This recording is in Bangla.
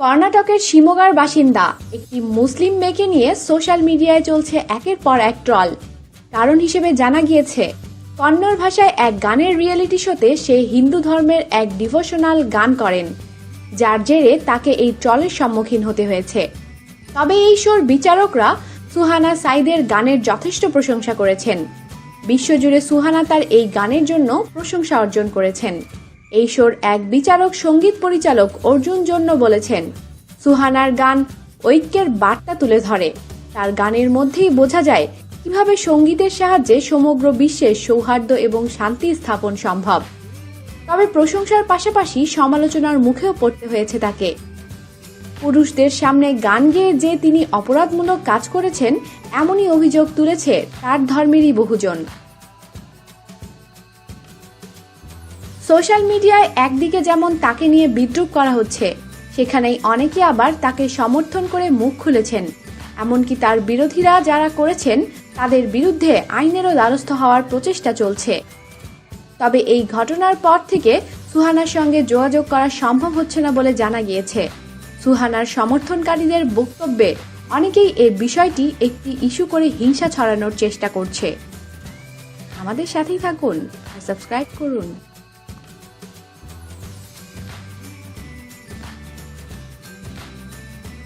কর্ণাটকের শিমোগার বাসিন্দা, একটি মুসলিম মেয়েকে নিয়ে সোশ্যাল মিডিয়ায় চলছে একের পর এক ট্রল। কারণ হিসেবে জানা গিয়েছে, কন্নড় ভাষায় এক গানের রিয়েলিটি শোতে সে হিন্দু ধর্মের এক ডিভোশনাল গান করেন, যার জেরে তাকে এই ট্রলের সম্মুখীন হতে হয়েছে। তবে এই শোর বিচারকরা সুহানা সাইদের গানের যথেষ্ট প্রশংসা করেছেন। বিশ্বজুড়ে সুহানা তার এই গানের জন্য প্রশংসা অর্জন করেছেন। এই শোর এক বিচারক, সংগীত পরিচালক অর্জুন জন্য বলেছেন, সুহানার গান ঐক্যের বার্তা তুলে ধরে। তার গানের মধ্যেই বোঝা যায় কীভাবে সঙ্গীতের সাহায্যে সমগ্র বিশ্বে সৌহার্দ্য এবং শান্তি স্থাপন সম্ভব। তবে প্রশংসার পাশাপাশি সমালোচনার মুখেও পড়তে হয়েছে তাকে। পুরুষদের সামনে গান গেয়ে যে তিনি অপরাধমূলক কাজ করেছেন, এমনই অভিযোগ তুলেছে তার ধর্মেরই বহুজন। সোশ্যাল মিডিয়ায় একদিকে যেমন তাকে নিয়ে বিদ্রুপ করা হচ্ছে, সেখানেই অনেকে আবার তাকে সমর্থন করে মুখ খুলেছেন। এমনকি তার বিরোধীরা যারা করেছেন, তাদের বিরুদ্ধে আইনেরও দ্বারস্থ হওয়ার প্রচেষ্টা চলছে। তবে এই ঘটনার পর থেকে সুহানার সঙ্গে যোগাযোগ করা সম্ভব হচ্ছে না বলে জানা গিয়েছে। সুহানার সমর্থনকারীদের বক্তব্যে অনেকেই এই বিষয়টি একটি ইস্যু করে হিংসা ছড়ানোর চেষ্টা করছে। আমাদের সাথেই থাকুন সাবস্ক্রাইব করুন।